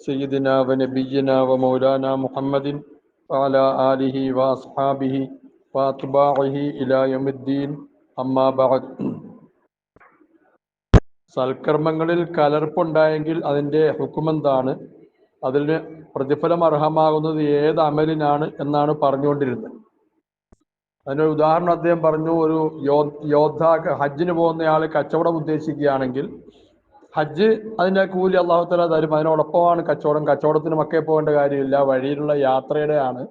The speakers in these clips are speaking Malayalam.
سيدنا ونبينا ومولانا محمد وعلى آله وأصحابه وأتباعه إلى يوم الدين أما بعد സൽക്കർമ്മങ്ങളിൽ കലർപ്പുണ്ടായെങ്കിൽ അതിൻ്റെ ഹുക്കുമെന്താണ് അതിന് പ്രതിഫലം അർഹമാകുന്നത് ഏത് അമലിനാണ് എന്നാണ് പറഞ്ഞുകൊണ്ടിരുന്നത് അതിനൊരു ഉദാഹരണം അദ്ദേഹം പറഞ്ഞു ഒരു യോ യോദ്ധ ഹജ്ജിന് പോകുന്നയാൾ കച്ചവടം ഉദ്ദേശിക്കുകയാണെങ്കിൽ ഹജ്ജ് അതിന്റെ കൂലി അള്ളാഹു തല തരും. അതിനോടൊപ്പമാണ് കച്ചവടം. കച്ചവടത്തിന് മക്കയിൽ പോകേണ്ട കാര്യമില്ല. വഴിയിലുള്ള യാത്രയുടെയാണ്.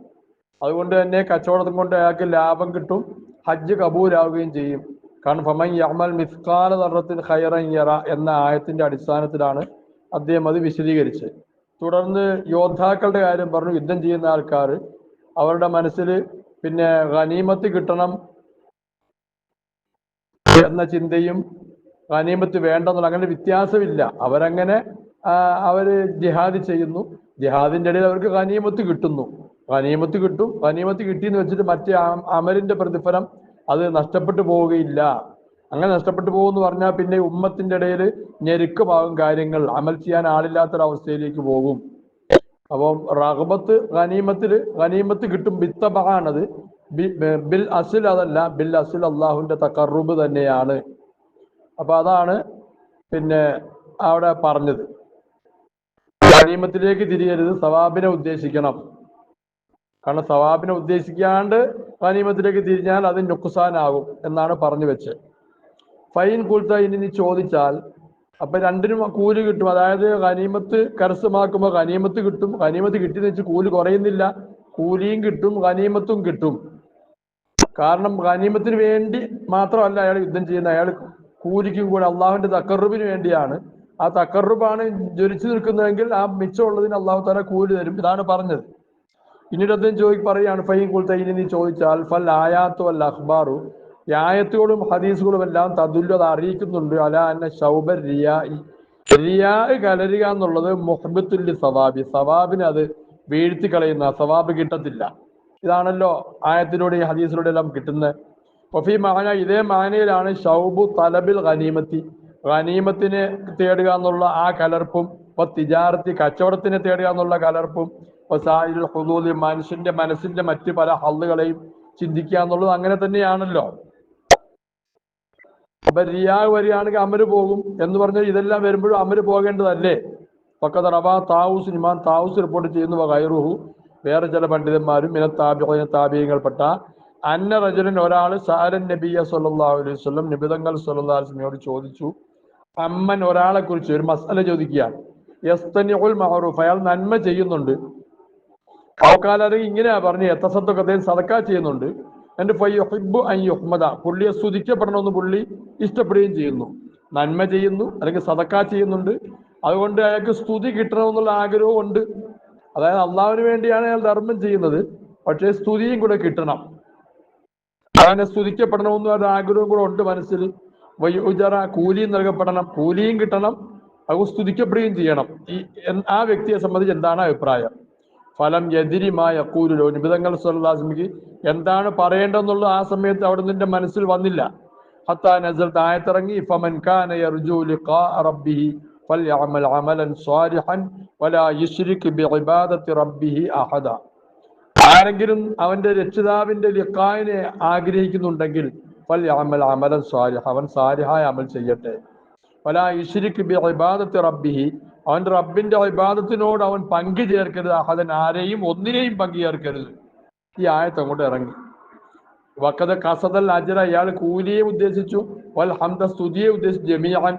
അതുകൊണ്ട് തന്നെ കച്ചവടം കൊണ്ട് അയാൾക്ക് ലാഭം കിട്ടും. ഹജ്ജ് കബൂലാവുകയും ചെയ്യും. കാരണം ഫമൻ യഅമൽ മിസ്കാല ദർറത്തിൽ ഖൈറൻ യറ എന്ന ആയത്തിന്റെ അടിസ്ഥാനത്തിലാണ് അദ്ദേഹം അത് വിശദീകരിച്ചത്. തുടർന്ന് യോദ്ധാക്കളുടെ കാര്യം പറഞ്ഞു. യുദ്ധം ചെയ്യുന്ന ആൾക്കാർ അവരുടെ മനസ്സിൽ പിന്നെ ഗനീമത്ത് കിട്ടണം എന്ന ചിന്തയും ഗനീമത്ത് വേണ്ടെന്നുള്ള അങ്ങനെ വ്യത്യാസമില്ല. അവരങ്ങനെ അവർ ജിഹാദ് ചെയ്യുന്നു. ജിഹാദിന്റെ ഇടയിൽ അവർക്ക് ഗനീമത്ത് കിട്ടുന്നു. ഗനീമത്ത് കിട്ടും. ഗനീമത്ത് കിട്ടിയെന്ന് വെച്ചിട്ട് മറ്റേ അമലിന്റെ പ്രതിഫലം അത് നഷ്ടപ്പെട്ടു പോവുകയില്ല. അങ്ങനെ നഷ്ടപ്പെട്ടു പോകുമെന്ന് പറഞ്ഞാൽ പിന്നെ ഉമ്മത്തിന്റെ ഇടയിൽ ഞെരുക്കമാകും കാര്യങ്ങൾ. അമൽ ചെയ്യാൻ ആളില്ലാത്തൊരവസ്ഥയിലേക്ക് പോകും. അപ്പം റഹബത്ത് ഖനീമത്തിൽ ഖനീമത്ത് കിട്ടും ബിത്തബാണത്. ബിൽ അസിൽ അതല്ല ബിൽ അസിൽ അള്ളാഹുവിന്റെ തക്കറുബ് തന്നെയാണ്. അപ്പൊ അതാണ് പിന്നെ അവിടെ പറഞ്ഞത്. ഗനീമത്തിലേക്ക് തിരിയരുത് സവാബിനെ ഉദ്ദേശിക്കണം. കാരണം സവാബിനെ ഉദ്ദേശിക്കാണ്ട് ഗനീമത്തിലേക്ക് തിരിഞ്ഞാൽ അത് നുക്സാനാകും എന്നാണ് പറഞ്ഞു വെച്ചത്. ഫൈൻ കുൽത്ത ഇനി നീ ചോദിച്ചാൽ അപ്പൊ രണ്ടിനും കൂലി കിട്ടും. അതായത് ഗനീമത്ത് കരസ്ഥമാക്കുമ്പോൾ ഗനീമത്ത് കിട്ടും. ഗനീമത്ത് കിട്ടിയെന്ന് വെച്ച് കൂലി കുറയുന്നില്ല. കൂലിയും കിട്ടും ഗനീമത്തും കിട്ടും. കാരണം ഗനീമത്തിന് വേണ്ടി മാത്രമല്ല അയാൾ യുദ്ധം ചെയ്യുന്ന അയാൾ കൂലിക്കും കൂടെ അള്ളാഹുവിന്റെ തക്കറുബിന് വേണ്ടിയാണ്. ആ തക്കറുബാണ് ജ്വലിച്ചു നിൽക്കുന്നതെങ്കിൽ ആ മിച്ചമുള്ളതിന് അള്ളാഹു താല കൂലി തരും. ഇതാണ് പറഞ്ഞത്. പിന്നീട് അദ്ദേഹം ചോദി പറയാണ് ഫൈൻ കുൽത്തൈനി നീ ചോദിച്ചാൽ ഫൽ ആയാത്തു അൽ അഖ്ബാറു. ന്യായത്തുകളും ഹദീസുകളും എല്ലാം തതുല്യ അറിയിക്കുന്നുണ്ട്. അല അന്ന ഷൗബർ റിയാ കലരുക എന്നുള്ളത് മുഹബത്തുല്ലി സവാബി. സവാബിനെ അത് വീഴ്ത്തി കളയുന്ന സവാബ് കിട്ടത്തില്ല. ഇതാണല്ലോ ആയത്തിലൂടെ ഹദീസിലൂടെ എല്ലാം കിട്ടുന്നത് വഫി മാന ഇതേ മാനയിലാണ് ഷൗബു തലബിൽ ഖനീമത്തി ഗനീമത്തിനെ തേടുക എന്നുള്ള ആ കലർപ്പും ഇപ്പൊ തിജാർത്തി കച്ചവടത്തിനെ തേടുക എന്നുള്ള കലർപ്പും ഇപ്പൊ സാഹിൽ ഹുദൂലി മനുഷ്യന്റെ മനസ്സിന്റെ മറ്റു പല ഹള്ളുകളെയും ചിന്തിക്കുക എന്നുള്ളത് അങ്ങനെ തന്നെയാണല്ലോ. അപ്പൊ റിയാഗ് വരികയാണെങ്കിൽ അമര് പോകും എന്ന് പറഞ്ഞാൽ ഇതെല്ലാം വരുമ്പോഴും അമര് പോകേണ്ടതല്ലേ? പക്കത്ത് റബാ താവൂസ് ഇമാൻ താവൂസ് റിപ്പോർട്ട് ചെയ്യുന്നു വേറെ ചില പണ്ഡിതന്മാരും ഇന താബിയങ്ങൾപ്പെട്ട അന്ന റജുലൻ ഒരാൾ സാരൻ നബിയ സല്ലല്ലാഹു അലൈഹി വസല്ലം നിബിതങ്ങൾ അലൈഹി ചോദിച്ചു. അമ്മൻ ഒരാളെ കുറിച്ച് ഒരു മസല ചോദിക്കുകയാണ്. യസ്തനിഉൽ മഹറൂഫ് അയാൾ നന്മ ചെയ്യുന്നുണ്ട്. അവക്കാലം ഇങ്ങനെയാ പറഞ്ഞു എത്തസത്തൊക്കെ അദ്ദേഹം സദക്ക ചെയ്യുന്നുണ്ട്. എന്റെ ഫയ്യുഹിബു അൻ പുള്ളിയെ സ്തുതിക്കപ്പെടണമെന്ന് പുള്ളി ഇഷ്ടപ്പെടുകയും ചെയ്യുന്നു. നന്മ ചെയ്യുന്നു അല്ലെങ്കിൽ സദക്ക ചെയ്യുന്നുണ്ട്. അതുകൊണ്ട് അയാൾക്ക് സ്തുതി കിട്ടണമെന്നുള്ള ആഗ്രഹവും ഉണ്ട് അതായത് അള്ളാഹുവിന് വേണ്ടിയാണ് അയാൾ ധർമ്മം ചെയ്യുന്നത്. പക്ഷേ സ്തുതിയും കൂടെ കിട്ടണം. അങ്ങനെ സ്തുതിക്കപ്പെടണമെന്ന് ഒരു ആഗ്രഹവും കൂടെ ഉണ്ട് മനസ്സിൽ. വയ്യൂജറ കൂലിയും നൽകപ്പെടണം. കൂലിയും കിട്ടണം. അത് സ്തുതിക്കപ്പെടുകയും ചെയ്യണം. ഈ ആ വ്യക്തിയെ സംബന്ധിച്ച് എന്താണ് അഭിപ്രായം? ഫലം എതിരിമായ കൂലിലോ നിബിതങ്ങൾ സ്വല്ലാസ്മിക്ക് എന്താണ് പറയേണ്ടതെന്നുള്ള ആ സമയത്ത് അവിടെ നിന്റെ മനസ്സിൽ വന്നില്ല. ഹത്താ നസൽ തായത്തിറങ്ങി ഫമൻ റബ്ബിഹി സ്വാലിഹൻ വലാ യുശ്രിക് ബിഇബാദത്തി റബ്ബിഹി അഹദ. ആരെങ്കിലും അവന്റെ രക്ഷിതാവിന്റെ ലിഖായിനെ ആഗ്രഹിക്കുന്നുണ്ടെങ്കിൽ ഫൽയഅമൽ അമലൻ സാലിഹ അവൻ സാലിഹായ അമൽ ചെയ്യട്ടെ. വലാ യുശ്രിക് ബിഇബാദത്തി റബ്ബിഹി അവന്റെ റബ്ബിന്റെ ഇബാദത്തിനോട് അവൻ പങ്കു ചേർക്കരുത്. അഹദൻ ആരെയും ഒന്നിനെയും പങ്കു ചേർക്കരുത്. ഈ ആയത്ത് അങ്ങോട്ട് ഇറങ്ങി. വക്കത് കസദൽ അജറ ഇയാൾ കൂലിയെ ഉദ്ദേശിച്ചു. വൽ ഹംദ സ്തുതിയെ ഉദ്ദേശിച്ചു. ജമിയാൻ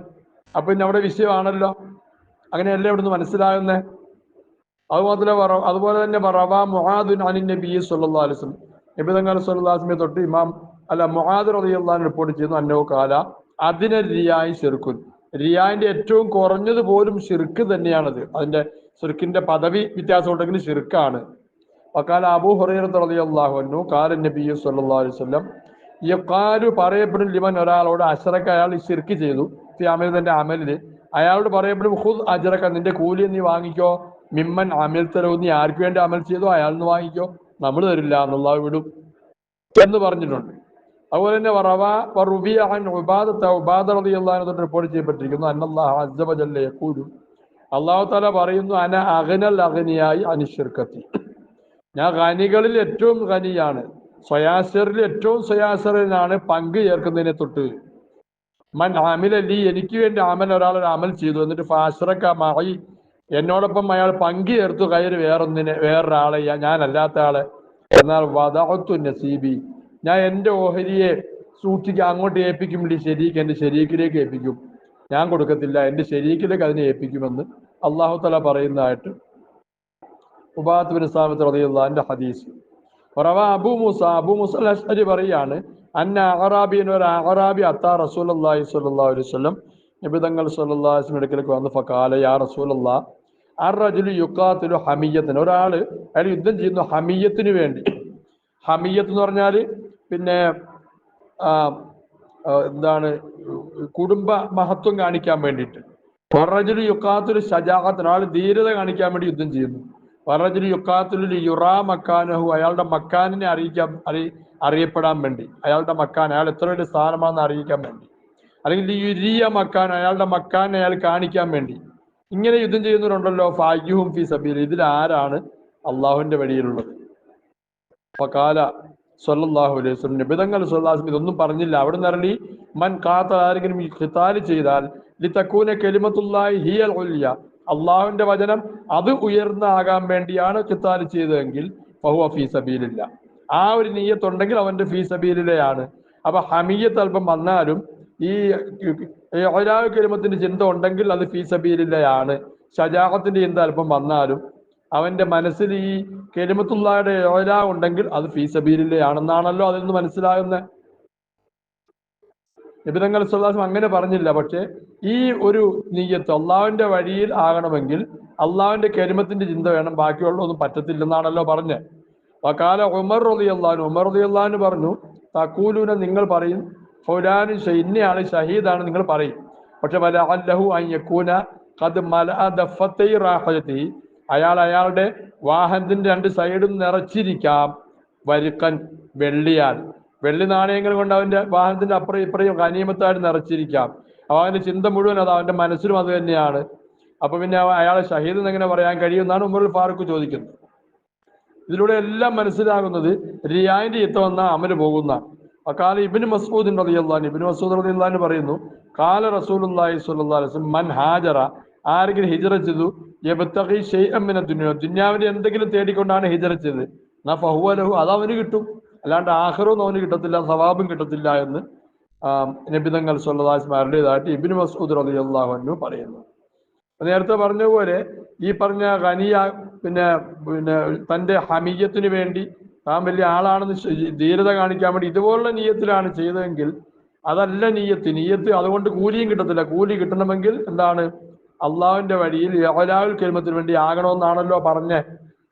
അപ്പൊ പിന്നെ വിഷയമാണല്ലോ. അങ്ങനെയല്ലേ ഇവിടുന്ന് മനസ്സിലാകുന്നേ? അതുപോലെ അതുപോലെ തന്നെ റവ മുഹാദുൻ അനിൻ നബി സല്ലല്ലാഹു അലൈഹി വസല്ലം. നബി തങ്ങൾ തൊട്ട് ഇമാം അല്ല മുഹാദ് അലി അള്ളഹാൻ റിപ്പോർട്ട് ചെയ്യുന്നു അന്നോ കാല അതിനെ റിയായി ചെറുക്കുൻ റിയായിന്റെ ഏറ്റവും കുറഞ്ഞത് പോലും ഷിർക്ക് തന്നെയാണത്. അതിന്റെ ഷിർക്കിന്റെ പദവി വ്യത്യാസം ഉണ്ടെങ്കിൽ ഷിർക്കാണ് വക്കാല അബൂ ഹുറൈറത്ത് റളിയല്ലാഹു അൻഹു കാല നബി സല്ലല്ലാഹു അലൈഹി വസല്ലം യഖാലു പറയപ്പെടും ലിമൻ ഒരാളോട് അശറക്ക അയാൾ ഷിർക്ക് ചെയ്തു. അമൽ തന്റെ അയാളോട് പറയപ്പെടും ഹുദ് അജറക്ക നിന്റെ കൂലി നീ വാങ്ങിക്കോ മിമ്മൻ അമൽ തരവ് നീ ആർക്ക് വേണ്ടി അമൽ ചെയ്തോ? അയാൾ നിന്ന് വാങ്ങിക്കോ. നമ്മൾ തരില്ല എന്നുള്ള വിടും എന്ന് പറഞ്ഞിട്ടുണ്ട്. അതുപോലെ തന്നെ റളിയല്ലാഹു അൻഹു റിപ്പോർട്ട് ചെയ്യപ്പെട്ടിരിക്കുന്നു അന്നല്ലാഹു അല്ലാഹു തആല പറയുന്നു അന അഗ്നൽ അഗ്നിയായി അനിശ്ശിർക്കത്തി ഞാൻ ഖനികളിൽ ഏറ്റവും ഖനിയാണ്. സ്വയാസറിൽ ഏറ്റവും സ്വയാസറിനാണ് പങ്ക് ചേർക്കുന്നതിനെ തൊട്ട്. മൻ അമിലല്ലി എനിക്ക് വേണ്ടി അമൽ ഒരാൾ ഒരു അമൽ ചെയ്തു. എന്നിട്ട് ഫാസ്റക്ക മായി എന്നോടൊപ്പം അയാൾ പങ്കി ചേർത്തു കയറി വേറൊന്നിനെ വേറൊരാളെ ഞാനല്ലാത്ത ആളെ. എന്നാൽ വധത്തു നസീബി. ഞാൻ എന്റെ ഓഹരിയെ സൂക്ഷിക്കാൻ അങ്ങോട്ട് ഏൽപ്പിക്കും. ശരീക്ക് എന്റെ ശരീക്കിലേക്ക് ഏൽപ്പിക്കും. ഞാൻ കൊടുക്കത്തില്ല. എന്റെ ശരീക്കിലേക്ക് അതിനെ ഏൽപ്പിക്കുമെന്ന് അള്ളാഹു തല പറയുന്നതായിട്ട് ഉബാത്ത് ബിൻ റളിയല്ലാഹുവിന്റെ ഹദീസ്. റവ അബൂ മൂസ അബു മൂസ അഷ്അരി പറയാണ് അന്ന അഹറാബി ഒരു അഹറാബി അത്താ റസൂലുള്ളാഹി സ്വല്ലല്ലാഹു അലൈഹി വസല്ലം നബി തങ്ങൾ സ്വല്ലല്ലാഹു അലൈഹി അടുക്കലേക്ക് വന്ന്. ഫഖാല യാ റസൂലല്ലാഹ് അർറജുലു യുക്കാത്തിലു ഹമിയത്തിന്. ഒരാൾ അയാൾ യുദ്ധം ചെയ്യുന്നു ഹമിയത്തിന് വേണ്ടി. ഹമിയത്ത് എന്ന് പറഞ്ഞാൽ പിന്നെ എന്താണ് കുടുംബ മഹത്വം കാണിക്കാൻ വേണ്ടിയിട്ട്. വറജുലു യുക്കാത്തുൽ ഷജാഹത്തിന് ആൾ ധീരത കാണിക്കാൻ വേണ്ടി യുദ്ധം ചെയ്യുന്നു. വറജുലു യുക്കാത്തുൽ യുറാ മക്കാനഹു അയാളുടെ മക്കാനിനെ അറിയിക്കാൻ അറി അറിയപ്പെടാൻ വേണ്ടി. അയാളുടെ മക്കാൻ അയാൾ എത്ര വലിയ സ്ഥാനമാണെന്ന് അറിയിക്കാൻ വേണ്ടി. അല്ലെങ്കിൽ യുരിയ മക്കാൻ അയാളുടെ മക്കാനെ അയാൾ കാണിക്കാൻ വേണ്ടി. ഇങ്ങനെ യുദ്ധം ചെയ്യുന്നവരുണ്ടല്ലോ ഫായ്യുഹും ഫി സബീൽ ഇതിൽ ആരാണ് അള്ളാഹുവിന്റെ വഴിയിലുള്ളത്? ഫകാല സൊല്ലാഹു അലൈഹി വസല്ലം. നബിതങ്ങൾ സല്ലല്ലാഹു ഇതൊന്നും പറഞ്ഞില്ല. അവിടെ നിറങ്ങി മൻ കാത്ത ആരെങ്കിലും ഖിതാൽ ചെയ്താൽ ലിതക്കൂന കലിമത്തുല്ലാഹി ഹിയൽ ഉല്യ. അള്ളാഹുവിന്റെ വചനം അത് ഉയർന്നാകാൻ വേണ്ടിയാണ് ഖിതാൽ ചെയ്തതെങ്കിൽ ഫഹുവ ഫീ സബീലില്ല. ആ ഒരു നീയത്തുണ്ടെങ്കിൽ അവന്റെ ഫീ സബീലിലെയാണ്. അപ്പൊ ഹമീയത്ത് അല്പം വന്നാലും ഈ ഒരാവ് കരുമത്തിന്റെ ചിന്ത ഉണ്ടെങ്കിൽ അത് ഫീ ഷജാഹത്തിന്റെ ചിന്ത അല്പം വന്നാലും അവന്റെ മനസ്സിൽ ഈ കെലിമത്തുള്ളയുടെ ഒരാ ഉണ്ടെങ്കിൽ അത് ഫീസബീലിലെയാണെന്നാണല്ലോ അതിൽ നിന്ന് മനസ്സിലാകുന്നത് നിബിതങ്ങൾ സുല്ലാസം അങ്ങനെ പറഞ്ഞില്ല. പക്ഷെ ഈ ഒരു നീയത്ത് അള്ളാഹുവിന്റെ വഴിയിൽ ആകണമെങ്കിൽ അള്ളാഹുവിന്റെ കരിമത്തിന്റെ ചിന്ത വേണം. ബാക്കിയുള്ള ഒന്നും പറ്റത്തില്ലെന്നാണല്ലോ അപ്പൊ വക്കാല ഉമർ റതി അള്ളഹാൻ ഉമർ റതി അള്ളഹാൻ പറഞ്ഞു തക്കൂലൂന നിങ്ങൾ പറയും ഫുലാന് ഇന്നയാൾ ഷഹീദാണ് നിങ്ങൾ പറയും. പക്ഷെ വല അല്ലഹു അയ്യക്കൂന കത് മല ദഫത്തൈ അയാൾ അയാളുടെ വാഹനത്തിന്റെ രണ്ട് സൈഡും നിറച്ചിരിക്കാം. വരുക്കൻ വെള്ളിയാൽ. വെള്ളി നാണയങ്ങൾ കൊണ്ട് അവന്റെ വാഹനത്തിന്റെ അപ്പുറം ഇപ്പുറയും ഗനീമത്തായിട്ട് നിറച്ചിരിക്കാം. അപ്പൊ അവന്റെ ചിന്ത മുഴുവൻ അത് അവന്റെ മനസ്സിലും അത് തന്നെയാണ്. അപ്പൊ പിന്നെ അയാളെ ഷഹീദ് എന്ന് എങ്ങനെ പറയാൻ കഴിയുമെന്നാണ് ഉമറുൽ ഫാറൂഖ് ചോദിക്കുന്നത്. ഇതിലൂടെ എല്ലാം മനസ്സിലാകുന്നത് റിയാന്റെ ഇത്ത അമൽ പോകുന്ന അക്കാല ഇബിന് മസൂദ് റളിയല്ലാഹു ഇബിന് മസൂദ് റളിയല്ലാഹു പറയുന്നു കാല റസൂലുള്ളാഹി സ്വല്ലല്ലാഹു അലൈഹി വസല്ലം മൻ ഹാജറ ആരെങ്കിലും ഹിജറ ചെയ്തു യബ്തഗി ഷൈഅൻ മിന ദുനിയ ദുനിയാവിന്റെ എന്തെങ്കിലും തേടിക്കൊണ്ടാണ് ഹിജറ ചെയ്തത്. ഫഹുവ ലഹു അത് അവന് കിട്ടും. അല്ലാണ്ട് ആഖിറൊന്നും അവന് കിട്ടത്തില്ല സവാബും കിട്ടത്തില്ല എന്ന് നബിതങ്ങൾ സ്വല്ലല്ലാഹു അലൈഹി ഇബിന് മസൂദ് റളിയല്ലാഹു അൻഹു പറയുന്നു. നേരത്തെ പറഞ്ഞ പോലെ ഈ പറഞ്ഞ ഖനിയ പിന്നെ പിന്നെ തന്റെ ഹമീയത്തിന് വേണ്ടി താൻ വലിയ ആളാണെന്ന് ധീരത കാണിക്കാൻ വേണ്ടി ഇതുപോലുള്ള നീയത്തിലാണ് ചെയ്തതെങ്കിൽ അതല്ല നീയത്ത്. നീയത്ത് അതുകൊണ്ട് കൂലിയും കിട്ടത്തില്ല. കൂലി കിട്ടണമെങ്കിൽ എന്താണ്? അള്ളാഹുവിന്റെ വഴിയിൽ യഹലാവുൽ കെൽമത്തിന് വേണ്ടി ആകണമെന്നാണല്ലോ പറഞ്ഞ.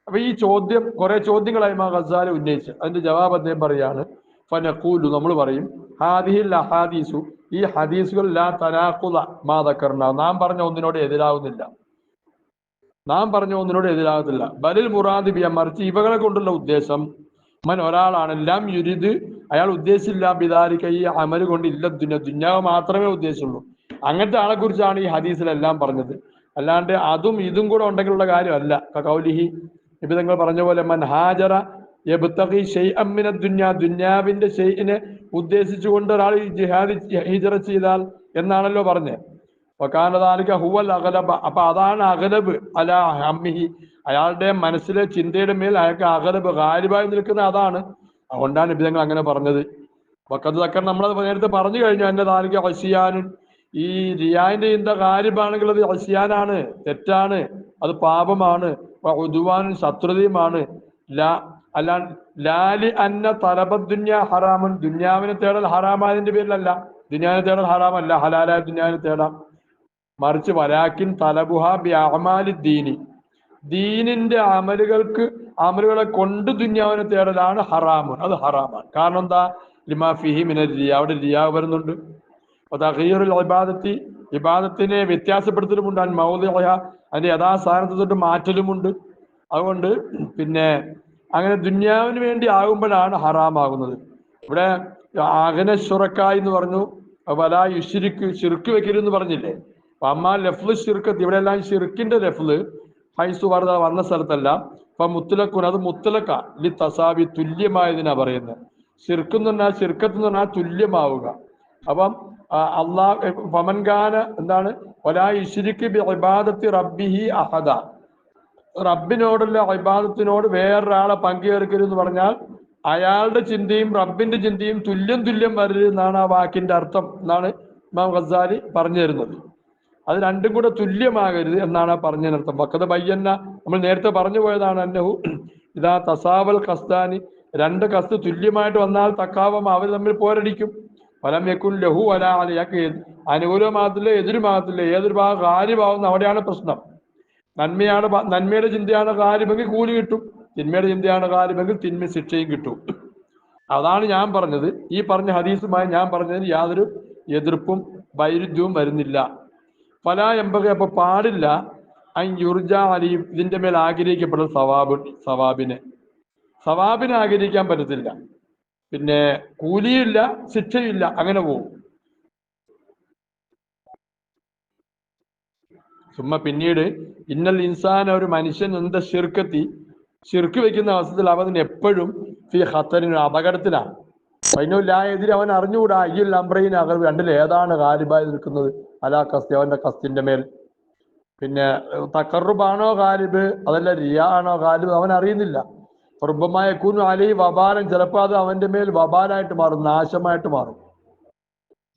അപ്പൊ ഈ ചോദ്യം കുറെ ചോദ്യങ്ങളായി മാ ഖസാല ഉന്നയിച്ച്. അതിന്റെ ജവാബ് അദ്ദേഹം പറയാണ്. ഫനഖൂലു നമ്മൾ പറയും ഹാദിഹിൽ അഹാദീസു ഈ ഹദീസുകൾ ലാ തനാഖുല മാ ദക്കർന. നാം പറഞ്ഞ ഒന്നിനോട് എതിരാകുന്നില്ല നാം പറഞ്ഞ ഒന്നിനോട് എതിരാകത്തില്ല ബലിൽ മുറാദിബിയ മറിച്ച് ഇവകളെ കൊണ്ടുള്ള ഉദ്ദേശം മൻ ഒരാളാണ്. എല്ലാം യുരിത് അയാൾ ഉദ്ദേശിച്ചില്ല പിതാരിക്ക ഈ അമൽ കൊണ്ട് ഇല്ല ദുന്യ ദുന്യാവ് മാത്രമേ ഉദ്ദേശിച്ചുള്ളൂ. അങ്ങനത്തെ ആളെ കുറിച്ചാണ് ഈ ഹദീസിലെല്ലാം പറഞ്ഞത്. അല്ലാണ്ട് അതും ഇതും കൂടെ ഉണ്ടെങ്കിലുള്ള കാര്യമല്ല. കൗലിഹി ഇപ്പൊ നിങ്ങൾ പറഞ്ഞ പോലെ മൻ ഹാജറ ദുന്യ. ദുന്യാവിന്റെ ഷെയ്നെ ഉദ്ദേശിച്ചുകൊണ്ട് ഒരാൾ ജിഹാദി ഹിജറ ചെയ്താൽ എന്നാണല്ലോ പറഞ്ഞത്. വക്കാനദാലിക ഹുവൽ അകലബ അപ്പൊ അതാണ് അകലബ് അല ഹമ്മിഹി. അയാളുടെ മനസ്സിലെ ചിന്തയുടെ മേൽ അയാൾക്ക് അകലബ് ഗാലിബായി നിൽക്കുന്ന അതാണ്. അതുകൊണ്ടാണ് ഇബിതങ്ങൾ അങ്ങനെ പറഞ്ഞത്. വക്കത്ത് തക്കർ നമ്മളത് നേരത്തെ പറഞ്ഞു കഴിഞ്ഞു. എന്റെ ദാലിക ഹസിയാനും ഈ റിയാന്റെ ഇന്ത ഗാലിബാണെങ്കിൽ അത് ഹസിയാനാണ് തെറ്റാണ്. അത് പാപമാണ്. ഉദുവാനും ശത്രുതയുമാണ്. ലാ അല്ലാ ലാലി അന്ന തലബദ്ദുന്യ ഹറാമൻ. ദുന്യാവിനെ തേടൽ ഹറാമാതിന്റെ പേരിലല്ല. ദുന്യാവിനെ തേടൽ ഹറാമല്ല. ഹലാലായ ദുന്യാവിനെ തേടാം. മറിച്ച് വലാക്കിൻ തലബുഹ ബ്യാമാലി ദീനി. ദീനിന്റെ അമലുകൾക്ക് അമലുകളെ കൊണ്ട് ദുന്യാവിനെ തേടലാണ് ഹറാമ് അത് ഹറാമാണ്. കാരണം എന്താ? ലിമാ ഫിഹി അവിടെ റിയ വരുന്നുണ്ട്. തഹീറുൽ ഇബാദത്തി. ഇബാദത്തിനെ വ്യത്യാസപ്പെടുത്തലുമുണ്ട്. അൻ മൗദിഅഹ അതിന്റെ യഥാസ്ഥാനത്ത് തൊട്ട് മാറ്റലുമുണ്ട്. അതുകൊണ്ട് പിന്നെ അങ്ങനെ ദുന്യാവിന് വേണ്ടി ആകുമ്പോഴാണ് ഹറാമാകുന്നത്. ഇവിടെ ആകന ഷുറക്കായി എന്ന് പറഞ്ഞു. വല യുഷിരിക്ക് ചുരുക്കി വെക്കരുതെന്ന് പറഞ്ഞില്ലേ? അപ്പൊ അമ്മ ലഫ്ല് ഇവിടെ എല്ലാം ഷിർക്കിന്റെ ലഫ്ല് ഹൈസു വർദ്ധ വന്ന സ്ഥലത്തല്ല. അപ്പൊ മുത്തലക്കുൻ അത് മുത്തലക്ക ലി തസാബി തുല്യമായതിനാ പറയുന്നത് ശിർക്കെന്ന് പറഞ്ഞാൽ ഷിർക്കത്ത് എന്ന് പറഞ്ഞാൽ തുല്യമാവുക. അപ്പം അള്ളാ പമൻഖാന എന്താണ്? ഒലാ ഇഷിരിക്ക് ഇബാദത്തി റബ്ബിഹി അഹദ. റബ്ബിനോടുള്ള ഇബാദത്തിനോട് വേറൊരാളെ പങ്കുചേർക്കരുത് എന്ന് പറഞ്ഞാൽ അയാളുടെ ചിന്തയും റബ്ബിന്റെ ചിന്തയും തുല്യം തുല്യം വരരുതെന്നാണ് ആ വാക്കിന്റെ അർത്ഥം എന്നാണ് ഇമാം ഖസാലി പറഞ്ഞു തരുന്നത് അത് രണ്ടും കൂടെ തുല്യമാകരുത് എന്നാണ് പറഞ്ഞതിനർത്ഥം വക്കത് ബയ്യന്ന നമ്മൾ നേരത്തെ പറഞ്ഞു പോയതാണ് അന്നഹു ഇതാ തസാവൽ ഖസ്താനി രണ്ട് കസ്ത് തുല്യമായിട്ട് വന്നാൽ തക്കാവം അവർ തമ്മിൽ പോരടിക്കും. ഫലം യക്കുൻ ലഹു അല അലയാക്ക് അനുകൂലമാകത്തില്ല എതിരുമാകത്തില്ല ഏതൊരു ഭാഗം കാര്യമാവുന്ന അവിടെയാണ് പ്രശ്നം. നന്മയാണ് നന്മയുടെ ചിന്തയാണ് കാര്യമെങ്കിൽ കൂലി കിട്ടും. തിന്മയുടെ ചിന്തയാണ് കാര്യമെങ്കിൽ തിന്മ ശിക്ഷയും കിട്ടും. അതാണ് ഞാൻ പറഞ്ഞത്. ഈ പറഞ്ഞ ഹദീസുമായി ഞാൻ പറഞ്ഞതിന് യാതൊരു എതിർപ്പും വൈരുദ്ധ്യവും വരുന്നില്ല. പല എമ്പക അപ്പൊ പാടില്ല. യുർജ അലിയും ഇതിന്റെ മേൽ ആഗ്രഹിക്കപ്പെടുന്ന സവാബ് സവാബിനെ. സവാബിനെ ആഗ്രഹിക്കാൻ പറ്റത്തില്ല. പിന്നെ കൂലിയില്ല ശിക്ഷയില്ല അങ്ങനെ പോകും ചുമ്മ പിന്നീട് ഇന്നൽ ഇൻസാൻ ഒരു മനുഷ്യൻ എന്താ ശിർക്കെത്തി ശിർക്ക് വെക്കുന്ന അവസ്ഥയിൽ അവൻ എപ്പോഴും ഫി ഹത്തറിന് അപകടത്തിലാണ്. അതിനെതിരെ അവൻ അറിഞ്ഞുകൂടാ അയ്യുൽ അംബ്രയിൻ അകർ രണ്ടിൽ ഏതാണ് ഗാലിബായി നിൽക്കുന്നത്? അലാ കസ്തി അവന്റെ കസ്തിന്റെ മേൽ. പിന്നെ തക്കറുബാണോ ഗാലിബ്? അതല്ല റിയ ആണോ ഗാലിബ്? അവൻ അറിയുന്നില്ല. റുബമായ കുനു അലി വബാലൻ ചിലപ്പോൾ അത് അവന്റെ മേൽ വബാലായിട്ട് മാറും നാശമായിട്ട് മാറും.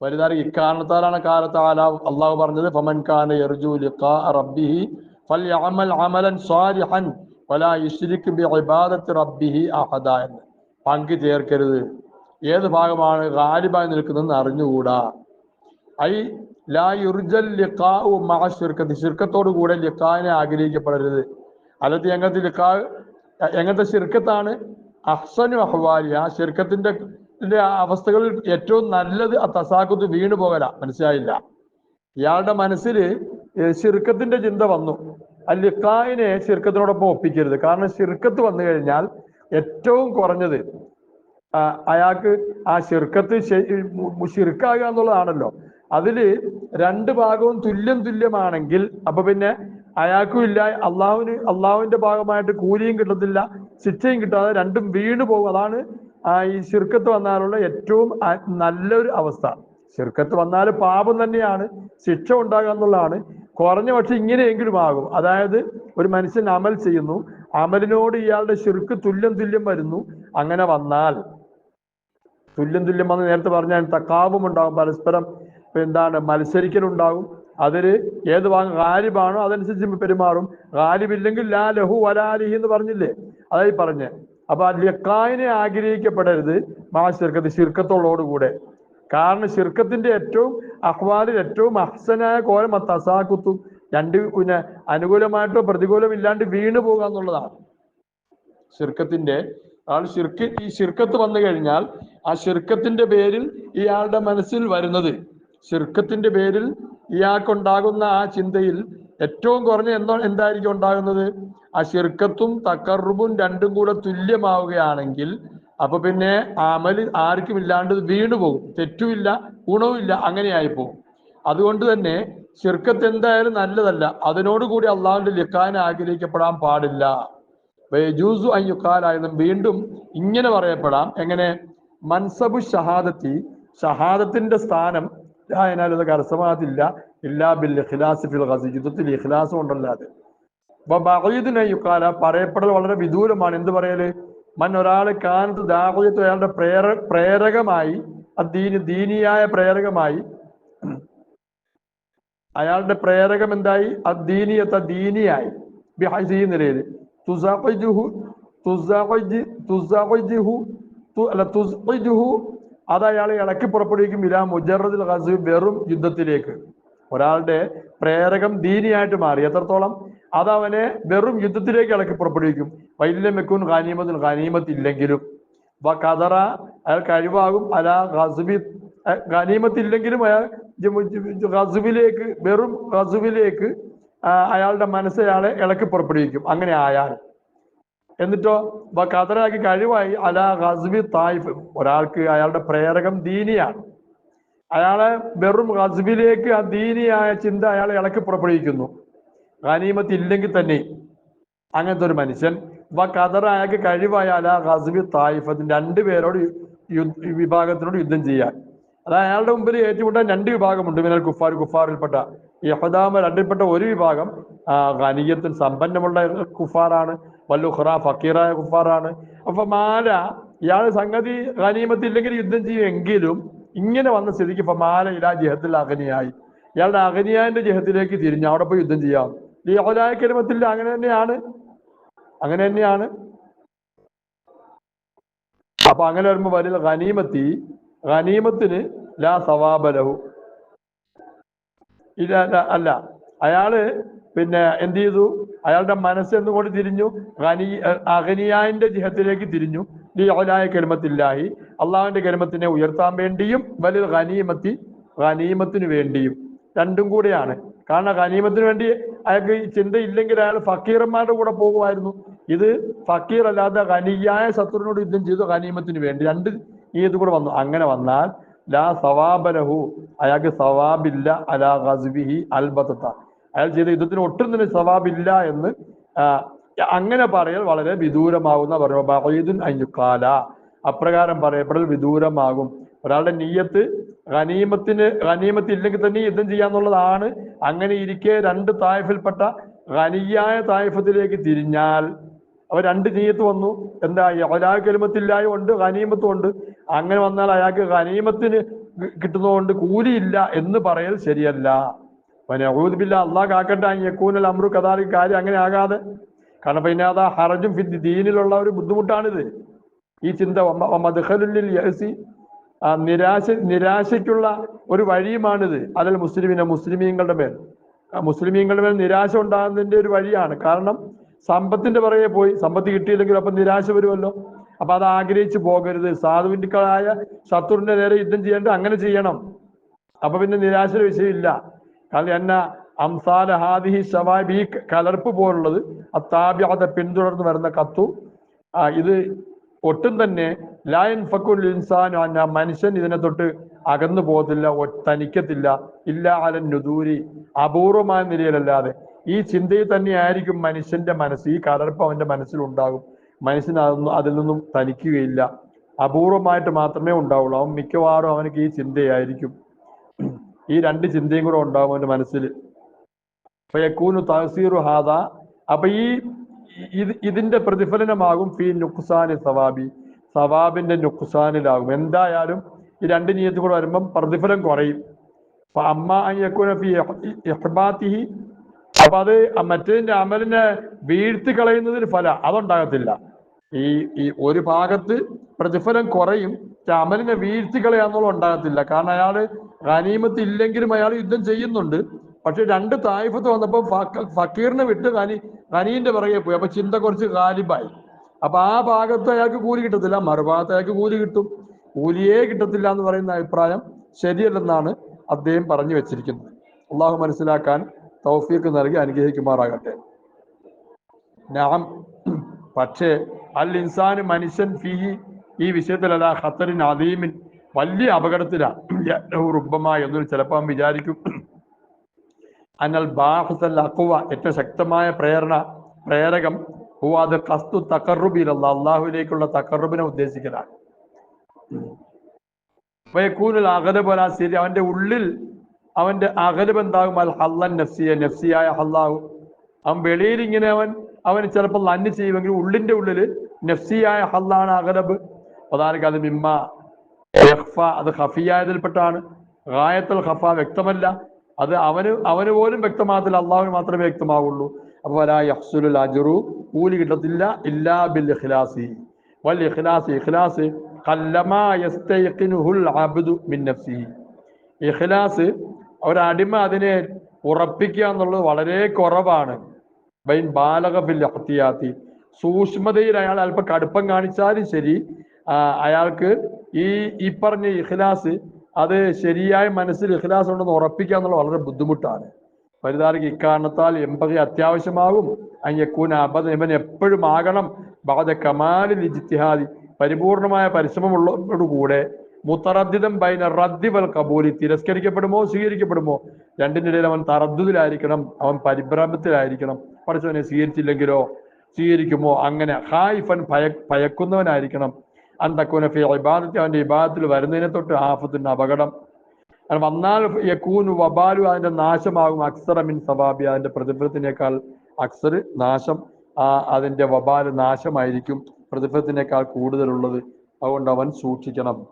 വലുതാറി ഇക്കാരണത്താലാണ് കാലത്ത് ആല അള്ളാഹു പറഞ്ഞത് ഫമൻ ഖാൻ യർജു ലിഖാ റബ്ബിഹി ഫൽയഅമൽ അമലൻ സാലിഹൻ വലാ യുശ്രിക് ബിഇബാദത്തി റബ്ബിഹി അഹദ എന്ന്. പങ്ക് ചേർക്കരുത്. ഏത് ഭാഗമാണ് ഗാലിബായി നിൽക്കുന്നതെന്ന് അറിഞ്ഞുകൂടാ. ഐ ലാ യുർജൽ ലിഖാഉ കൂടെ ലിഖാനെ ആഗ്രഹിക്കപ്പെടരുത്. അല്ലത്തെ എങ്ങനത്തെ ലിഖാ എങ്ങനത്തെ ശിർക്കത്താണ് അഹ്സനു അഹ്വാലി. ആ ശിർക്കത്തിന്റെ അവസ്ഥകളിൽ ഏറ്റവും നല്ലത് ആ തസാക്കുത്ത് വീണു പോകല. മനസ്സിലായില്ല? ഇയാളുടെ മനസ്സിൽ ശിർക്കത്തിന്റെ ചിന്ത വന്നു. ആ ലിഖായിനെ ശിർക്കത്തിനോടൊപ്പം ഒപ്പിക്കരുത്. കാരണം ശിർക്കത്ത് വന്നു കഴിഞ്ഞാൽ ഏറ്റവും കുറഞ്ഞത് അയാൾക്ക് ആ ശിർക്കത്ത് ശിർക്കാകുക എന്നുള്ളതാണല്ലോ അതിൽ രണ്ട് ഭാഗവും തുല്യം തുല്യമാണെങ്കിൽ അപ്പൊ പിന്നെ അയാൾക്കും ഇല്ല അള്ളാഹുവിന് അള്ളാഹുവിന്റെ ഭാഗമായിട്ട് കൂലിയും കിട്ടത്തില്ല ശിക്ഷയും കിട്ടാതെ രണ്ടും വീണു പോകും. അതാണ് ഈ ശിർക്കത്ത് വന്നാലുള്ള ഏറ്റവും നല്ലൊരു അവസ്ഥ. ശിർക്കത്ത് വന്നാൽ പാപം തന്നെയാണ് ശിക്ഷ ഉണ്ടാകുക എന്നുള്ളതാണ്. കുറഞ്ഞ പക്ഷെ ഇങ്ങനെയെങ്കിലും ആകും. അതായത് ഒരു മനുഷ്യൻ അമൽ ചെയ്യുന്നു അമലിനോട് ഇയാളുടെ ശിർക്ക് തുല്യം തുല്യം വരുന്നു അങ്ങനെ വന്നാൽ. തുല്യം തുല്യം വന്ന് നേരത്തെ പറഞ്ഞാൽ തക്കാവും ഉണ്ടാകും പരസ്പരം എന്താണ് മത്സരിക്കലുണ്ടാകും. അതിൽ ഏത് വാങ്ങും ഗാലിബാണോ അതനുസരിച്ച് പെരുമാറും. ഗാലിബില്ലെങ്കിൽ ലാ ലഹു വലാലിഹി എന്ന് പറഞ്ഞില്ലേ? അതായി പറഞ്ഞ്. അപ്പൊ ലക്കായിനെ ആഗ്രഹിക്കപ്പെടരുത് മാ ശിർക്കത്ത് ശിർക്കത്തോളോടുകൂടെ കാരണം ശിർക്കത്തിന്റെ ഏറ്റവും അഹ്വാലിൽ ഏറ്റവും അഹ്സനായ കോലം തസാക്കുത്തും രണ്ട് പിന്നെ അനുകൂലമായിട്ടോ പ്രതികൂലം ഇല്ലാണ്ട് വീണു പോകുക എന്നുള്ളതാണ്. ശിർക്കത്തിന്റെ ആൾ ശിർക്ക് ഈ ശിർക്കത്ത് വന്നു കഴിഞ്ഞാൽ ആ ശിർക്കത്തിന്റെ പേരിൽ ഇയാളുടെ മനസ്സിൽ വരുന്നത് ഷിർക്കത്തിന്റെ പേരിൽ ഇയാൾക്കുണ്ടാകുന്ന ആ ചിന്തയിൽ ഏറ്റവും കുറഞ്ഞ എന്തോ എന്തായിരിക്കും ഉണ്ടാകുന്നത്? ആ ചെറുക്കത്തും തക്കറുബും രണ്ടും കൂടെ തുല്യമാവുകയാണെങ്കിൽ അപ്പൊ പിന്നെ അമൽ ആർക്കും ഇല്ലാണ്ട് വീണു പോകും. തെറ്റുമില്ല ഗുണവുമില്ല അങ്ങനെയായി പോകും അതുകൊണ്ട് തന്നെ ശിർക്കത്ത് എന്തായാലും നല്ലതല്ല. അതിനോടുകൂടി അള്ളാഹുവിന്റെ ലിഖാൻ ആഗ്രഹിക്കപ്പെടാൻ പാടില്ല. ജൂസു അയ്യുക്കാലായതും വീണ്ടും ഇങ്ങനെ പറയപ്പെടാം. എങ്ങനെ? മൻസബു ഷഹാദത്തി ഷഹാദത്തിന്റെ സ്ഥാനം അത് കരസമാകത്തില്ല ഇല്ലാ ബിൽ ഇഖ്ലാസ് ഫിൽ ഖസി യുദ്ധത്തിൽ ഇഖ്ലാസ് കൊണ്ടല്ലാതെ അപ്പൊ ബഹീദിന് യുക്കാല പറയപ്പെടൽ വളരെ വിദൂരമാണ്. എന്ത് പറയൽ? മൻ ഒരാൾ കാനത്ത് ദാഹുജത്ത് അയാളുടെ പ്രേര പ്രേരകമായി അദ്ദീന് ദീനിയായ പ്രേരകമായി അയാളുടെ പ്രേരകം എന്തായി? അദ്ദീനിയത്ത ദീനിയായി. ബിഹൈസി നിലയിൽ. തുസഖിജുഹു തുസഖിജ് തുസഖിജുഹു അല്ല തുസ്ഖിജുഹു അത് അയാളെ ഇളക്കി പുറപ്പെടുവിക്കും ഇലാ മുജറദിൽ ഖസു വെറും യുദ്ധത്തിലേക്ക്. ഒരാളുടെ പ്രേരകം ദീനിയായിട്ട് മാറി. എത്രത്തോളം? അത് അവനെ വെറും യുദ്ധത്തിലേക്ക് ഇളക്കി പുറപ്പെടുവിക്കും. വൈല്യം വെക്കും ഖാനീമത്തിൽ ഖാനീമത്തില്ലെങ്കിലും കതറ അയാൾ കഴിവാകും. അല ഖസുബി ഖാനീമത്തില്ലെങ്കിലും അയാൾ ഖസുബിലേക്ക് വെറും ഖസുബിലേക്ക് അയാളുടെ മനസ്സ് അയാളെ ഇളക്കി പുറപ്പെടുവിക്കും. അങ്ങനെ ആയാൽ എന്നിട്ടോ വ കതറാക്കി കഴിവായി അല ഹസ്ബി തായിഫ്. ഒരാൾക്ക് അയാളുടെ പ്രേരകം ദീനിയാണ്. അയാളെ വെറും ഹസ്ബിലേക്ക് ആ ദീനിയായ ചിന്ത അയാളെ ഇളക്കി പുറപ്പെടുവിക്കുന്നു. ഖനീമത്ത് ഇല്ലെങ്കിൽ തന്നെ അങ്ങനത്തെ ഒരു മനുഷ്യൻ വ ഖദർ അയാൾക്ക് കഴിവായ അല ഗസ്ബി തായിഫത്തിന് രണ്ട് പേരോട് വിഭാഗത്തിനോട് യുദ്ധം ചെയ്യാൻ. അതായത് അയാളുടെ മുമ്പിൽ ഏറ്റുമുട്ടാൻ രണ്ട് വിഭാഗമുണ്ട്. മിനൽ കുഫാർ കുഫാറിൽപ്പെട്ട യഹദാമ രണ്ടിൽപ്പെട്ട ഒരു വിഭാഗം ഖനീയത്തിൽ സമ്പന്നമുള്ള കുഫാറാണ്. വല്ലുഖറ ഫക്കീറായ കുഫാറാണ്. അപ്പൊ മാല ഇയാൾ സംഗതി ഖനീമത്ത് ഇല്ലെങ്കിൽ യുദ്ധം ചെയ്യുമെങ്കിലും ഇങ്ങനെ വന്ന സ്ഥിതിക്ക് ഇപ്പൊ മാല ഇലാ ജഹത്തിൽ അഗനിയായി. ഇയാളുടെ അഗനിയാന്റെ ജഹത്തിലേക്ക് തിരിഞ്ഞു അവിടെ പോയി യുദ്ധം ചെയ്യാം. ലിഹലായ കരുമത്തില്ല അങ്ങനെ തന്നെയാണ്. അങ്ങനെ തന്നെയാണ്. അപ്പൊ അങ്ങനെ വരുമ്പോ വരുന്ന ഖനീമത്തി ഖനീമത്തിന് ലാ സവാബലഹു. ഇല്ല അല്ല. അയാൾ പിന്നെ എന്ത് ചെയ്തു? അയാളുടെ മനസ്സ് എന്തുകൊണ്ട് തിരിഞ്ഞു. ഖനി അഖനിയാന്റെ ജിഹത്തിലേക്ക് തിരിഞ്ഞു. ലിയോലായ കരുമത്തില്ലായി അള്ളാഹുവിന്റെ കരുമത്തിനെ ഉയർത്താൻ വേണ്ടിയും വലിയ ഖനീമത്തി ഖനീമത്തിനു വേണ്ടിയും. രണ്ടും കൂടെയാണ്. കാരണം ഖനീമത്തിന് വേണ്ടി അയാൾക്ക് ഈ ചിന്തയില്ലെങ്കിൽ അയാൾ ഫക്കീറന്മാരുടെ കൂടെ പോകുമായിരുന്നു. ഇത് ഫക്കീർ അല്ലാതെ ഖനിയായ ശത്രുവിനോട് യുദ്ധം ചെയ്തു ഖനീമത്തിന് വേണ്ടി. രണ്ട് ഈ ഇത് കൂടെ വന്നു. അങ്ങനെ വന്നാൽ ലാ സവാബലഹു. അയാൾക്ക് സവാബില്ല അലാ ഗസ്ബിഹി അൽബത്ത അയാൾ ചെയ്ത യുദ്ധത്തിന് ഒട്ടും തന്നെ സവാബില്ല എന്ന് അങ്ങനെ പറയൽ വളരെ വിദൂരമാകുന്ന പറയുബീദുൻ അയ്യുക്കാല അപ്രകാരം പറയപ്പെടൽ വിദൂരമാകും. ഒരാളുടെ നീയത്ത് ഖനീമത്തിന് ഖനീമത്ത് ഇല്ലെങ്കിൽ തന്നെ യുദ്ധം ചെയ്യാന്നുള്ളതാണ്. അങ്ങനെ ഇരിക്കെ രണ്ട് തായഫിൽപ്പെട്ട ഖനിയായ തായഫത്തിലേക്ക് തിരിഞ്ഞാൽ അവ രണ്ട് നീയത്ത് വന്നു. എന്താ ഒരാൾ കെലുമത്തില്ലായും ഉണ്ട് ഖനീമത്തും ഉണ്ട്. അങ്ങനെ വന്നാൽ അയാൾക്ക് ഖനീമത്തിന് കിട്ടുന്നതുകൊണ്ട് കൂലിയില്ല എന്ന് പറയൽ ശരിയല്ല. ഊതുബില്ല അള്ളാഹ് കാക്കട്ടെ യക്കൂനൽ അമ്രു കഥാലി കാര്യം അങ്ങനെ ആകാതെ. കാരണം പിന്നെ അതാ ഹറജും ഫിദ് ദീനിലുള്ള ഒരു ബുദ്ധിമുട്ടാണിത്. ഈ ചിന്ത വമ- യഹസി നിരാശ നിരാശയ്ക്കുള്ള ഒരു വഴിയുമാണിത്. അതിൽ മുസ്ലിമിനെ മുസ്ലിമീങ്ങളുടെ മേൽ. മുസ്ലിമീങ്ങളുടെ മേൽ നിരാശ ഉണ്ടാകുന്നതിന്റെ ഒരു വഴിയാണ്. കാരണം സമ്പത്തിന്റെ പുറകെ പോയി സമ്പത്ത് കിട്ടിയില്ലെങ്കിൽ അപ്പം നിരാശ വരുമല്ലോ. അപ്പൊ അത് ആഗ്രഹിച്ചു പോകരുത്. സാധുവിന്റെക്കായ ശത്രുവിന്റെ നേരെ യുദ്ധം ചെയ്യേണ്ട അങ്ങനെ ചെയ്യണം. അപ്പൊ പിന്നെ നിരാശയുടെ വിഷയമില്ല. കാരണം എന്ന അംസാല ഹാദിഹി ഷവാബി കലർപ്പ് പോലുള്ളത് അത്താബ്യത പിന്തുടർന്ന് വരുന്ന കത്തു. ഇത് ഒട്ടും തന്നെ ലായൻ ഫക്കുൽ ഇൻസാൻ മനുഷ്യൻ ഇതിനെ തൊട്ട് അകന്നു പോകത്തില്ല തനിക്കത്തില്ല ഇല്ല നുദൂരി അപൂർവമായ നിലയിലല്ലാതെ. ഈ ചിന്തയിൽ തന്നെയായിരിക്കും മനുഷ്യന്റെ മനസ്സ് ഈ കലർപ്പ് അവന്റെ മനസ്സിൽ ഉണ്ടാകും മനുഷ്യൻ അതൊന്നും അതിൽ നിന്നും തനിക്കുകയില്ല. അപൂർവമായിട്ട് മാത്രമേ ഉണ്ടാവുള്ളൂ. അവൻ മിക്കവാറും അവനക്ക് ഈ ചിന്തയായിരിക്കും. ഈ രണ്ട് ചിന്തയും കൂടെ ഉണ്ടാവും അവന്റെ മനസ്സിൽ. ഫയക്കൂനു തഹസീറു ഹാദ. അപ്പൊ ഈ ഇത് ഇതിന്റെ പ്രതിഫലനമാകും ഫി നുക്സാനി സവാബി. സവാബിന്റെ നുക്സാനിലാകും എന്തായാലും ഈ രണ്ട് നീയത്ത് കൂടെ വരുമ്പം പ്രതിഫലം കുറയും. അപ്പൊ അമ്മ ഇഹ്ബാത്തിഹി. അപ്പൊ അത് മറ്റേതിന്റെ അമലിനെ വീഴ്ത്തി കളയുന്നതിന് ഫല അതുണ്ടാകത്തില്ല. ഈ ഈ ഒരു ഭാഗത്ത് പ്രതിഫലം കുറയും. അമലിനെ വീഴ്ത്തി കളയാന്നുള്ള ഉണ്ടാകത്തില്ല. കാരണം അയാൾ ഖനീമത്ത് ഇല്ലെങ്കിലും അയാൾ യുദ്ധം ചെയ്യുന്നുണ്ട്. പക്ഷെ രണ്ട് തായിഫത്ത് വന്നപ്പോൾ ഫക്കീറിനെ വിട്ട് ഖനി ഖനീന്റെ പിറകെ പോയി. അപ്പൊ ചിന്ത കുറച്ച് ഗാലിബായി. അപ്പൊ ആ ഭാഗത്ത് അയാൾക്ക് കൂലി കിട്ടത്തില്ല. മറുഭാഗത്ത് അയാൾക്ക് കൂലി കിട്ടും. കൂലിയേ കിട്ടത്തില്ല എന്ന് പറയുന്ന അഭിപ്രായം ശരിയല്ലെന്നാണ് അദ്ദേഹം പറഞ്ഞു വെച്ചിരിക്കുന്നത്. അള്ളാഹു മനസ്സിലാക്കാൻ തൗഫീഖ് നൽകി അനുഗ്രഹിക്കുമാറാകട്ടെ. നാം പക്ഷേ അൽ ഇൻസാൻ മനുഷ്യൻ ഫീ ഈ വിഷയത്തിലല്ല ഖത്തറിൻ അദീമിൻ വലിയ അപകടത്തിലാണ് റുബമായ എന്നൊരു ചിലപ്പോൾ വിചാരിക്കും. അനൽ ബാഹസൽ അക്കുവ ഏറ്റവും ശക്തമായ പ്രേരണ പ്രേരകം. ഹുവാദ് കസ്തു തക്കറുബിലല്ല അള്ളാഹുവിലേക്കുള്ള തക്കറുബിനെ ഉദ്ദേശിക്കലാണ്. വയക്കൂനുൽ അകലബല ശരി അവന്റെ ഉള്ളിൽ അവന്റെ അകലബ് എന്താകും അൽ ഹല്ലൻ നഫ്സിയ നഫ്സിയായ ഹല്ലാഹു അവൻ വെളിയിൽ ഇങ്ങനെ അവൻ അവന് ചിലപ്പോൾ നന്ദി ചെയ്യുമെങ്കിൽ ഉള്ളിന്റെ ഉള്ളിൽ നഫ്സിയായ ഹല്ലാണ് അകലബ് അതാർക്ക് അത് മിമ്മ അത് ഖഫിയായതിൽപ്പെട്ടാണ്. ഗായത്തുൽ ഖഫ വ്യക്തമല്ല. അത് അവന് അവന് പോലും വ്യക്തമാകത്തില്ല. അള്ളാഹുവിന് മാത്രമേ വ്യക്തമാവുള്ളൂ. അപ്പൊ വലാ യഹ്സുലുൽ അജ്റു കൂലി കിട്ടത്തില്ല ഇല്ലാ ബിൽ ഇഖ്ലാസി. വൽ ഇഖ്ലാസ് ഇഖ്ലാസ് ഇഖ്ലാസ് ഒരടിമ അതിനെ ഉറപ്പിക്കുക എന്നുള്ളത് വളരെ കുറവാണ്. ബൈൻ ബാലകഫിൽ ഇഖ്തിയാതി സൂക്ഷ്മതയിൽ അയാൾ അല്പം കടുപ്പം കാണിച്ചാലും ശരി അയാൾക്ക് ഈ ഈ പറഞ്ഞ ഇഖ്ലാസ് അത് ശരിയായ മനസ്സിൽ ഇഖ്ലാസ് ഉണ്ടെന്ന് ഉറപ്പിക്കുക എന്നുള്ളത് വളരെ ബുദ്ധിമുട്ടാണ്. വലുതാർക്ക് ഇക്കാരണത്താൽ എമ്പകി അത്യാവശ്യമാകും. അയ്യക്കൂൻ അബദ ഇവൻ എപ്പോഴും ആകണം. ബാധ കമാലിൽ ഇജിത്തിഹാദി പരിപൂർണമായ പരിശ്രമമുള്ളതോടുകൂടെ മുത്തറദ്ദിതം ബൈന റദ്ദി വൽ കബൂലി തിരസ്കരിക്കപ്പെടുമോ സ്വീകരിക്കപ്പെടുമോ? രണ്ടിന്റെ ഇടയിൽ അവൻ തറദ്ദുതിലായിരിക്കണം അവൻ പരിഭ്രമത്തിലായിരിക്കണം പഠിച്ചവനെ സ്വീകരിച്ചില്ലെങ്കിലോ? സ്വീകരിക്കുമോ? അങ്ങനെ ഹായിഫൻ ഭയ ഭയക്കുന്നവനായിരിക്കണം അന്തക്കുന ഫി ഇബാദത്തി അവന്റെ ഇബാദത്തിൽ വരുന്നതിനെ തൊട്ട് ആഫത്തിന് അപകടം. കാരണം വന്നാൽ യക്കൂനു വബാലു അതിന്റെ നാശമാകും. അക്സറ മിൻ സവാബി അതിന്റെ പ്രതിഫലത്തിനേക്കാൾ അക്സർ നാശം ആ അതിന്റെ വബാൽ നാശമായിരിക്കും. പ്രതിഫലത്തിനേക്കാൾ കൂടുതലുള്ളത്. അതുകൊണ്ട് അവൻ സൂക്ഷിക്കണം.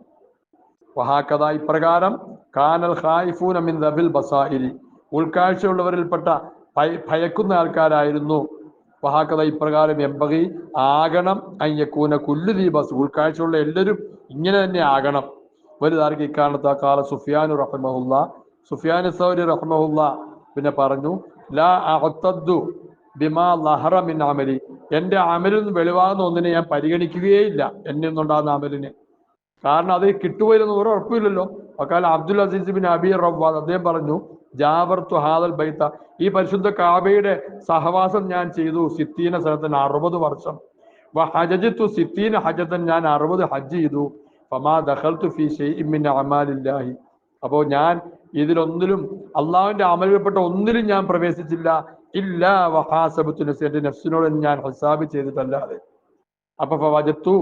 വഹാക്കഥ ഇപ്രകാരം കാനൽ ഖായിഫൂന മിൻ ദബിൽ ബസായിരി ഉൾക്കാഴ്ചയുള്ളവരിൽപ്പെട്ട ഭയ- ഭയക്കുന്ന ആൾക്കാരായിരുന്നു. വഹാക്കഥ ഇപ്രകാരം എമ്പകി ആകണം അയ്യക്കൂന കുല്ലു ദീപസ് ഉൾക്കാഴ്ചയുള്ള എല്ലാവരും ഇങ്ങനെ തന്നെ ആകണം. വലുതാർക്ക് ഇക്കാരണത്ത് കാല സുഫിയാനു റഹ്മഹുല്ല സുഫിയാൻ സൗരി റഹ്മഹുല്ല പിന്നെ പറഞ്ഞു ലാ ബിമാ ലഹറ മിൻ അമലി. എന്റെ അമലിൽ നിന്ന് വെളിവാകുന്ന ഒന്നിനെ ഞാൻ പരിഗണിക്കുകയില്ല എന്നെ നിന്നുണ്ടാകുന്ന അമലിനെ. കാരണം അത് കിട്ടുപോയില്ലെന്ന് ഒരു ഉറപ്പില്ലല്ലോ അക്കാലം Abdul Aziz bin Abi Rabbad അദ്ദേഹം പറഞ്ഞു ജാബർ ഹാദൽ ബൈത്ത. ഈ പരിശുദ്ധ കാബയുടെ സഹവാസം ഞാൻ ചെയ്തു സിത്തീന സ്ഥലത്തിന് അറുപത് വർഷം. ഹജജിത്തു സിത്തീന ഹജത്തൻ ഞാൻ അറുപത് ഹജ്ജ് ചെയ്തു. ഫമാ അമാലില്ലാഹി. അപ്പോൾ ഞാൻ ഇതിലൊന്നിലും അള്ളാഹുവിന്റെ അമലിൽപ്പെട്ട ഒന്നിലും ഞാൻ പ്രവേശിച്ചില്ല. ഇല്ല വഹാസബത്തു നഫ്സി എന്റെ നഫ്സിനോട് ഞാൻ ഹിസാബ് ചെയ്തിട്ടല്ലാതെ. അപ്പൊ വജത്തു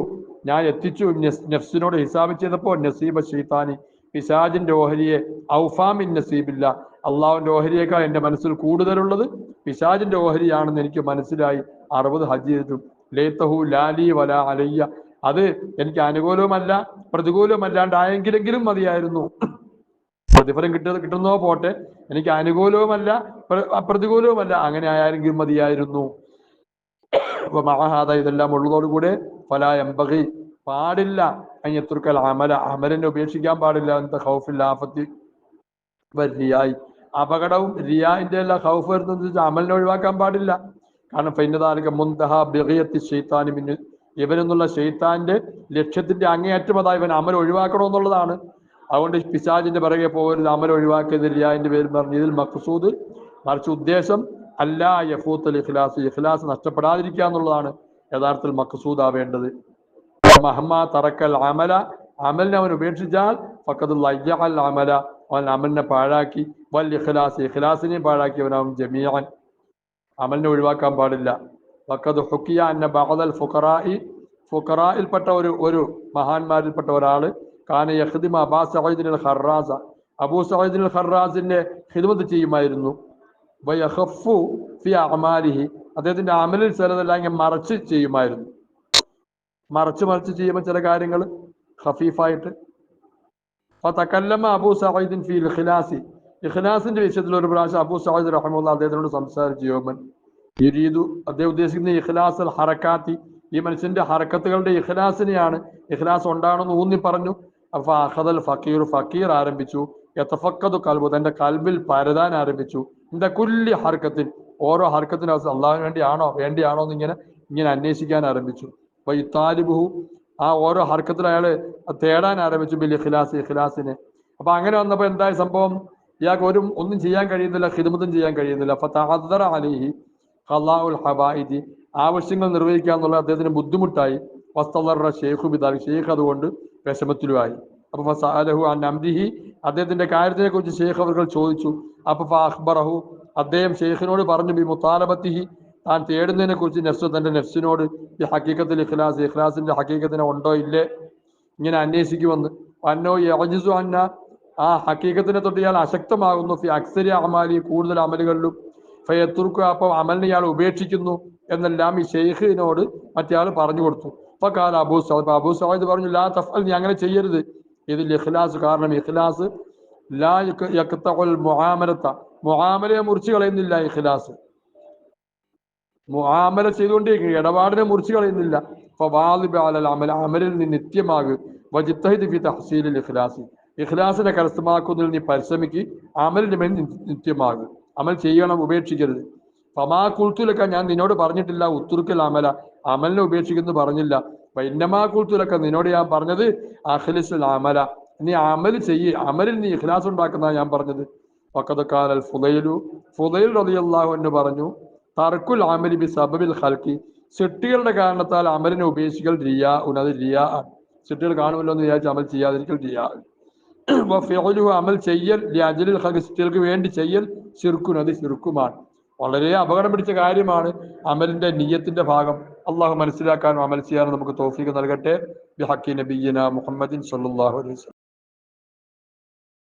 ഞാൻ എത്തിച്ചു. നെഫ്സിനോട് നഫ്സിനോട് ഹിസാബ് ചെയ്തപ്പോ നസീബ ഷെയ്ത്താനി പിശാജിന്റെ ഓഹരിയെ ഔഫാമിൻ നസീബില്ല. അള്ളാഹുവിന്റെ ഓഹരിയേക്കാൾ എന്റെ മനസ്സിൽ കൂടുതലുള്ളത് പിശാജിന്റെ ഓഹരിയാണെന്ന് എനിക്ക് മനസ്സിലായി. അറുപത് ഹജ്ജ് ചെയ്തിട്ടും. ലേത്തഹു ലാലി വല അലയ്യ. അത് എനിക്ക് അനുകൂലവുമല്ല പ്രതികൂലവുമല്ലാണ്ടായെങ്കിലെങ്കിലും മതിയായിരുന്നു. പ്രതിഫലം കിട്ടുന്നത് കിട്ടുന്നോ പോട്ടെ. എനിക്ക് അനുകൂലവുമല്ല പ്ര- പ്രതികൂലവുമല്ല അങ്ങനെ ആയാലെങ്കിലും മതിയായിരുന്നു. അപ്പൊ ഇതെല്ലാം ഉള്ളതോടുകൂടെ ഫല എമ്പകി പാടില്ല. അയ്യത്തുർക്കൽ അമല അമലിനെ ഉപേക്ഷിക്കാൻ പാടില്ല. എന്താ ഹൗഫിൽ ആഫത്തി റിയായി അപകടവും റിയാന്റെ എല്ലാം ഹൗഫ് വരുന്നത് അമലിനെ ഒഴിവാക്കാൻ പാടില്ല. കാരണം ഫൈനതാരക മുന്തഹ ബിഹയത്തി ഷെയ്ത്താനി മിന്നു ഇവനെന്നുള്ള ഷെയ്ത്താന്റെ ലക്ഷ്യത്തിന്റെ അങ്ങേയറ്റം അതാ ഇവൻ അമൽ ഒഴിവാക്കണമെന്നുള്ളതാണ്. അതുകൊണ്ട് പിശാജിന്റെ പിറകെ പോകരുത്. അമൽ ഒഴിവാക്കിയത് റിയാന്റെ പേര് പറഞ്ഞു ഇതിൽ മഖസൂദ് മറിച്ച് ഉദ്ദേശം അല്ല യഫൂത്തൽ ഇഖ്ലാസ്. ഇഖ്ലാസ് നഷ്ടപ്പെടാതിരിക്കുക എന്നുള്ളതാണ് യഥാർത്ഥത്തിൽ മക്സൂദ് ആവേണ്ടത് മഹമ്മ തറക്കൽ അമല അമലിനെ അവൻ ഉപേക്ഷിച്ചാൽ ഫക്കത് ലയ്യൽ അമല. അവൻ അമലിനെ പാഴാക്കി വൽ ഇഖ്ലാസ് ഇഖ്ലാസിനെ പാഴാക്കി അവൻ ജമീഅൻ. അമലിനെ ഒഴിവാക്കാൻ പാടില്ല. ഫക്കത് ഹുക്കിയ അന്ന ബഅദൽ ഫുഖറായി ഫുഖറായിൽപ്പെട്ട ഒരു ഒരു മഹാന്മാരിൽപ്പെട്ട ഒരാൾ കാന യഖ്ദിമ അബാ അൽ ഖറാസ അബൂ സഈദിൻ അൽ ഖറാസിന്റെ ഖിദ്മത്ത് ചെയ്യുമായിരുന്നു. ഫി അമാലിഹി അദ്ദേഹത്തിന്റെ അമലിൽ ചിലതെല്ലാം മറച്ച് ചെയ്യുമായിരുന്നു. മറച്ച് മറച്ച് ചെയ്യുമ്പോൾ ചില കാര്യങ്ങൾ ഹഫീഫായിട്ട് തക്കല്ലമ്മ അബൂ സഈദിൻ ഫി ഇഖ്ലാസി. ഇഖ്ലാസിന്റെ വിഷയത്തിൽ ഒരു പ്രാവശ്യം അബൂ സഈദ് റഹ്മുള്ള അദ്ദേഹത്തിനോട് സംസാരിച്ചു യോമൻ. യുരീദു അദ്ദേഹം ഉദ്ദേശിക്കുന്ന ഇഖ്ലാസ് അൽ ഹറക്കാത്തി. ഈ മനുഷ്യന്റെ ഹറക്കത്തുകളുടെ ഇഖ്ലാസിനെയാണ് ഇഖ്ലാസ് ഉണ്ടാകണമെന്ന് ഊന്നി പറഞ്ഞു. അപ്പൊ അഹദൽ ഫക്കീർ ഫക്കീർ ആരംഭിച്ചു. യത്തഫക്കതു കൽബു തന്റെ കൽബിൽ പരതാൻ ആരംഭിച്ചു. എന്റെ കുല്ലി ഹർക്കത്തിൽ ഓരോ ഹർക്കത്തിനും അള്ളാഹിന് വേണ്ടിയാണോ വേണ്ടിയാണോ എന്ന് ഇങ്ങനെ ഇങ്ങനെ അന്വേഷിക്കാൻ ആരംഭിച്ചു. അപ്പൊ ഈ താലിബുഹു ആ ഓരോ ഹർക്കത്തിലും അയാൾ തേടാൻ ആരംഭിച്ചു ബിൽ ഇഖ്ലാസ് ഇഖ്ലാസിനെ. അപ്പൊ അങ്ങനെ വന്നപ്പോൾ എന്തായ സംഭവം? ഇയാൾക്ക് ഒരു ഒന്നും ചെയ്യാൻ കഴിയുന്നില്ല ഹിദ്മത്തും ചെയ്യാൻ കഴിയുന്നില്ല. തഹദറ അലിഹി ഖലാഉൽ ഹബായിദി. ആവശ്യങ്ങൾ നിർവഹിക്കുക എന്നുള്ള അദ്ദേഹത്തിന് ബുദ്ധിമുട്ടായി. വസ്തല്ലറ ഷെയ്ഖു ബിദാൽ ഷെയ്ഖ് അതുകൊണ്ട് വിഷമത്തിലുമായി. അപ്പൊ ഫസാലഹു അൻ അംദിഹി അദ്ദേഹത്തിന്റെ കാര്യത്തിനെ കുറിച്ച് ഷെയ്ഖ് അവർ ചോദിച്ചു. അപ്പൊ അഖ്ബറഹു അദ്ദേഹം ഷെയ്ഖിനോട് പറഞ്ഞു ബി മുത്താലബത്തിഹി താൻ തേടുന്നതിനെ കുറിച്ച് നെഫ്സ് തന്റെ നെഫ്സിനോട് ഈ ഹക്കീക്കത്തിൽ ഇഖ്ലാസ് ഇഖ്ലാസിന്റെ ഹക്കീക്കത്തിന് ഉണ്ടോ ഇല്ലേ? ഇങ്ങനെ അന്വേഷിക്കുമെന്ന്. അന്നോ യജിസു അന്ന ആ ഹക്കീക്കത്തിനെ തൊട്ട് ഇയാൾ അശക്തമാകുന്നു. അക്സരി അമാലി കൂടുതൽ അമലുകളിലും. ഫയത്തുർക്കു അപ്പം അമലിനെ ഇയാൾ ഉപേക്ഷിക്കുന്നു എന്നെല്ലാം ഈ ഷെയ്ഖിനോട് മറ്റേയാൾ പറഞ്ഞു കൊടുത്തു. അപ്പൊ കാല അബൂ സൗദ് അബൂ സൗദ് പറഞ്ഞു ലാ തഫൽ നീ അങ്ങനെ ചെയ്യരുത്. ഇതിൽ ഇഖ്ലാസ് കാരണം ഇഖ്ലാസ് ലാ മുഹാമലത്ത മുഹാമലയെ മുറിച്ച് കളയുന്നില്ല ഇഖ്ലാസ്. മുആമല ചെയ്തുകൊണ്ടിരിക്കുക ഇടപാടിനെ മുറിച്ച് കളയുന്നില്ല. അമലിൽ നിന്ന് നിത്യമാകു. കരസ്ഥമാക്കുന്നതിൽ നീ പരിശ്രമിക്ക്. അമലിന് മേൽ നിത്യമാകും. അമൽ ചെയ്യണം ഉപേക്ഷിക്കരുത്. ഫമാ കുൽത്തുലക്ക ഞാൻ നിന്നോട് പറഞ്ഞിട്ടില്ല ഉത്തുറുക്കൽ അമല. അമലിനെ ഉപേക്ഷിക്കുന്നു പറഞ്ഞില്ല. വൈന്നമാ കുൽത്തുലക്ക നിന്നോട് ഞാൻ പറഞ്ഞത് അഖ്ലിസുൽ അമല. നീ അമൽ ചെയ്യ്. അമലിൽ നീ ഇഖ്ലാസ് ഉണ്ടാക്കുന്ന ഞാൻ പറഞ്ഞത്. വക്കതക്കാലൽ ഫുദൈലു. ഫുദൈൽ റളിയല്ലാഹു എന്ന് പറഞ്ഞു തർക്കുൽ അമലി ബി സബബിൽ ഹൽക്കി സിട്ടികളുടെ കാരണത്താൽ അമലിനെ ഉപേക്ഷിക്കൽ റിയാ ഉനത് റിയാ. സിട്ടികൾ കാണുമല്ലോ എന്ന് വിചാരിച്ച് അമൽ ചെയ്യാതിരിക്കൽ റിയാ. അമൽ ചെയ്യൽ. അജലിൽ ഖൽഖി സിട്ടികൾക്ക് വേണ്ടി ചെയ്യൽ. ശിർക്കുൻ അത് വളരെ അപകടം പിടിച്ച കാര്യമാണ് അമലിന്റെ നീയത്തിന്റെ ഭാഗം. അള്ളാഹു മനസ്സിലാക്കാനും അമൽ ചെയ്യാനും നമുക്ക് തോഫീക്ക് നൽകട്ടെ. ബിഹക്കി നബീന മുഹമ്മദിൻ സല്ലാഹു അലൈഹി